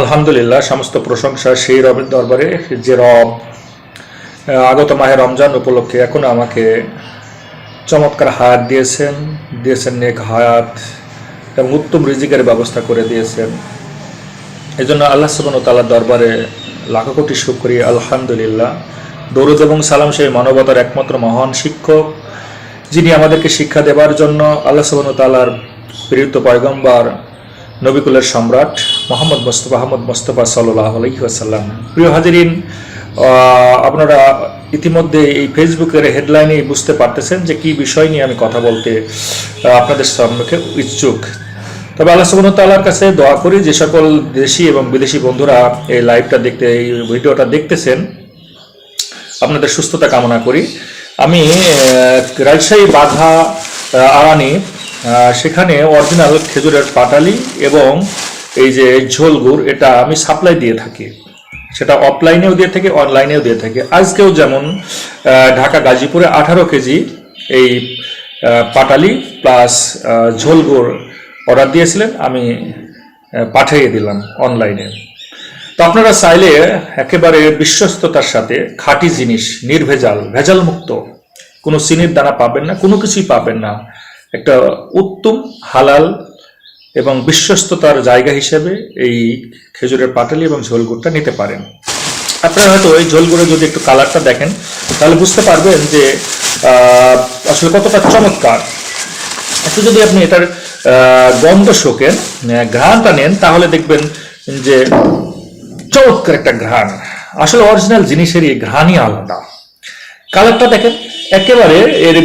আলহামদুলিল্লাহ, সমস্ত প্রশংসা সেই রবের দরবারে, যে রব আগত মাহে রমজান উপলক্ষে এখন আমাকে চমৎকার হায়াত দিয়েছেন দিয়েছেন নেক হায়াত এবং উত্তম রিজিকের ব্যবস্থা করে দিয়েছেন। এই জন্য আল্লাহ সুবান তালার দরবারে লাখো কোটি শুক্রিয়া, আলহামদুলিল্লাহ। দরুদ এবং সালাম সেই মানবতার একমাত্র মহান শিক্ষক, যিনি আমাদেরকে শিক্ষা দেবার জন্য আল্লাহ সুবান তালার প্রেরিত পয়গম্বর নবিকুলের সম্রাট মোহাম্মদ মোস্তফা আহমদ মোস্তফা সাল্লাহ আলহিহাসাল্লাম প্রিয় হাজিরিন আপনারা ইতিমধ্যে এই ফেসবুকের হেডলাইনে বুঝতে পারতেছেন যে কি বিষয় নিয়ে আমি কথা বলতে আপনাদের সম্মুখে ইচ্ছুক। তবে আল্লাহ ওয়া কাছে দোয়া করি যে সকল দেশি এবং বিদেশি বন্ধুরা এই লাইভটা দেখতে এই ভিডিওটা দেখতেছেন আপনাদের সুস্থতা কামনা করি। আমি রাজশাহী আরানি আহ, সেখানে অরিজিনাল খেজুরের পাটালি এবং এই যে ঝোল গুড় এটা আমি সাপ্লাই দিয়ে থাকি। সেটা অফলাইনেও দিয়ে থাকি অনলাইনেও দিয়ে থাকি। আজকেও যেমন ঢাকা গাজীপুরে আঠারো কেজি এই পাটালি প্লাস ঝোল গুড় অর্ডার দিয়েছিলেন, আমি পাঠিয়ে দিলাম অনলাইনে তো আপনারা চাইলে একেবারে বিশ্বস্ততার সাথে খাঁটি জিনিস, নির্ভেজাল ভেজাল মুক্ত কোনো চিনির দানা পাবেন না, কোনো কিছুই পাবেন না। একটা উত্তম, হালাল এবং বিশ্বস্ততার জায়গা হিসেবে এই খেজুরের পাটালি এবং ঝোল ঝোলগুড়টা নিতে পারেন। আপনারা হয়তো এই ঝোলগুড়ে যদি একটু কালারটা দেখেন, তাহলে বুঝতে পারবেন যে আসলে কতটা চমৎকার। একটু যদি আপনি এটার গন্ধ শোকেন ঘ্রাণটা নেন, তাহলে দেখবেন যে চমৎকার একটা ঘ্রাণ। আসলে অরিজিনাল জিনিসেরই ঘ্রাণই আলাদা। কালারটা দেখেন, একেবারে এর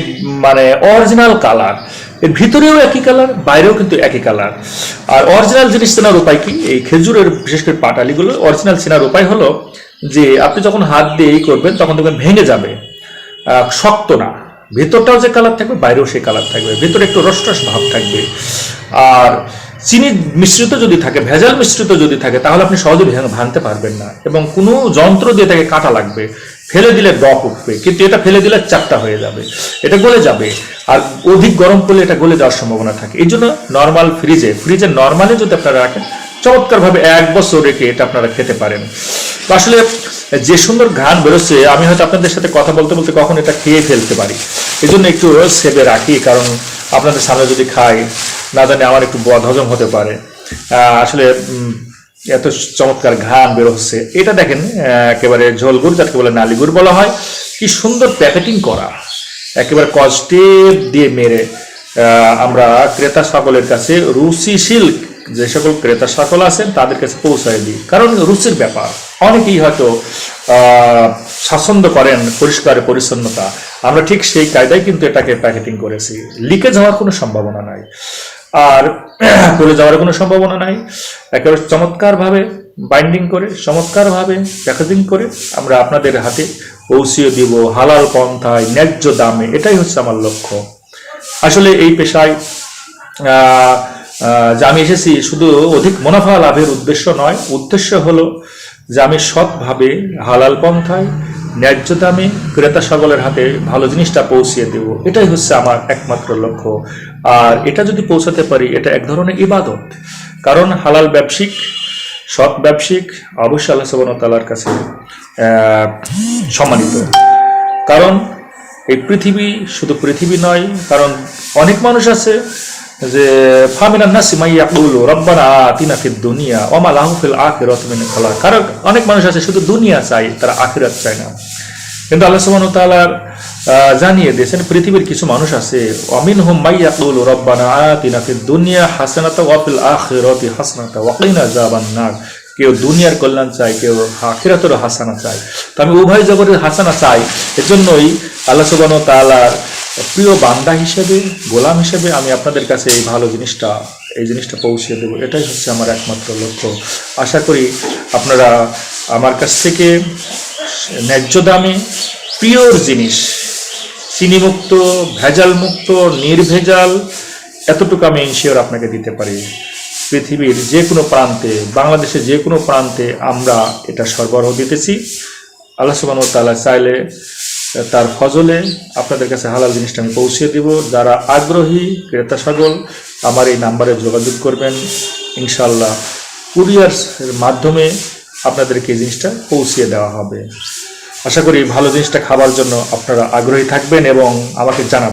মানে অরিজিনাল কালার। এর ভিতরেও একই কালার বাইরেও কিন্তু একই কালার আর অরিজিনাল জিনিস চেনার উপায় কি? এই খেজুরের, বিশেষ করে পাটালিগুলো অরিজিনাল চেনার উপায় হলো যে আপনি যখন হাত দিয়ে এই করবেন, তখন দেখবেন ভেঙে যাবে। শক্ত না। ভেতরটাও যে কালার থাকবে, বাইরেও সেই কালার থাকবে। ভেতরে একটু রসরস ভাব থাকবে। আর চিনি মিশ্রিত যদি থাকে, ভেজাল মিশ্রিত যদি থাকে, তাহলে আপনি সহজে ভাঙতে পারবেন না। এবং কোনো যন্ত্র দিয়ে তাকে কাটা লাগবে। ফেলে দিলে ডক উঠবে, কিন্তু এটা ফেলে দিলে চাপটা হয়ে যাবে, এটা গলে যাবে, আর অধিক গরম করলে এটা গলে যাওয়ার সম্ভাবনা থাকে। এই জন্য নর্মাল ফ্রিজে ফ্রিজে নর্মালি যদি আপনারা রাখেন, চমৎকারভাবে এক বছর রেখে এটা আপনারা খেতে পারেন। আসলে যে সুন্দর ঘ্রাণ বেরোচ্ছে, আমি হয়তো আপনাদের সাথে কথা বলতে বলতে কখন এটা খেয়ে ফেলতে পারি। এই জন্য একটু সেবে রাখি, কারণ আপনাদের সামনে যদি খাই, না জানি আমার একটু বদ হজম হতে পারে। আসলে এত চমৎকার ঘ্রাণ বের হচ্ছে। এটা দেখেন একেবারে ঝোলগুড়, যাকে বলে নালিগুড় বলা হয়। কি সুন্দর প্যাকেটিং করা। একেবারে কস্টেপ দিয়ে মেরে আমরা ক্রেতা সকলের কাছে রুচিশীল যে সকল ক্রেতা সকল আছেন, তাদের কাছে পৌঁছায় দিই। কারণ রুচির ব্যাপার। অনেকেই হয়তো স্বাচ্ছন্দ্য করেন পরিষ্কার পরিচ্ছন্নতা। আমরা ঠিক সেই কায়দায় কিন্তু এটাকে প্যাকেটিং করেছি। লিকেজ হওয়ার কোনো সম্ভাবনা নাই। আর পড়ে যাওয়ার কোনো সম্ভাবনা নাই। একেবারে চমৎকারভাবে বাইন্ডিং করে, চমৎকারভাবে প্যাকেজিং করে আমরা আপনাদের হাতে পৌঁছিয়ে দিব হালাল পন্থায়, ন্যায্য দামে। এটাই হচ্ছে আমার লক্ষ্য। আসলে এই পেশায় যে আমি এসেছি শুধু অধিক মুনাফা লাভের উদ্দেশ্য নয়, উদ্দেশ্য হলো যে আমি সৎভাবে হালাল পন্থায়, ন্যায্য দামে ক্রেতা সকলের হাতে ভালো জিনিসটা পৌঁছিয়ে দেব। এটাই হচ্ছে আমার একমাত্র লক্ষ্য। আর এটা যদি পৌঁছাতে পারি, এটা এক ধরনের ইবাদত। কারণ হালাল ব্যবসিক, সৎ ব্যবসায়িক অবশ্যই আল্লাহ ওয়া কাছে সম্মানিত। কারণ এই পৃথিবী শুধু পৃথিবী নয়, কারণ অনেক মানুষ আছে যে, ফামিনান নাসি মাই ইয়াকুলু, রব্বানা আতিনা দুনিয়া, ওয়া মা লাহু খালাক। কারণ অনেক মানুষ আছে শুধু দুনিয়া চায়, তারা আখিরাত চায় না। কিন্তু আল্লাহ সুবহানাহু জানিয়ে দিয়েছেন, পৃথিবীর কিছু মানুষ আছে অমিনহুম মাই ইয়াকুলু রব্বানা আতিনা ফিদ দুনিয়া হাসানাতা ওয়া ফিল আখিরাতি হাসানাতা ওয়া কিনা আযাবান নার। কেউ দুনিয়ার কল্যাণ চায়, কেউ আখিরাতেরও হাসানা চায়। তো আমি উভয় জগতের হাসানা চাই, এজন্যই আল্লাহ সুবহানাহু ওয়া তাআলার প্রিয় বান্দা হিসেবে, গোলাম হিসেবে আমি আপনাদের কাছে এই ভালো জিনিসটা, এই জিনিসটা পৌঁছে দেবো। এটাই হচ্ছে আমার একমাত্র লক্ষ্য। আশা করি আপনারা আমার কাছ থেকে ন্যায্য দামে পিওর জিনিস চিনিমুক্ত ভেজাল মুক্ত নির্ভেজাল, এতটুকু আমি ইনশিওর আপনাকে দিতে পারি। পৃথিবীর যে কোনো প্রান্তে, বাংলাদেশের যে কোনো প্রান্তে আমরা এটা সরবরাহ দিতেছি। আল্লাহ সুবাহ তাআলা চাইলে তার ফজলে আপনাদের কাছে হালাল জিনিসটা আমি পৌঁছে দিব। যারা আগ্রহী, ক্রেতা সকল আমার এই নাম্বারে যোগাযোগ করবেন। ইনশাল্লাহ কুরিয়ার মাধ্যমে আপনাদেরকে এই জিনিসটা পৌঁছিয়ে দেওয়া হবে। আশা করি ভালো জিনিসটা খাবার জন্য আপনারা আগ্রহী থাকবেন এবং আমাকে জানাবেন।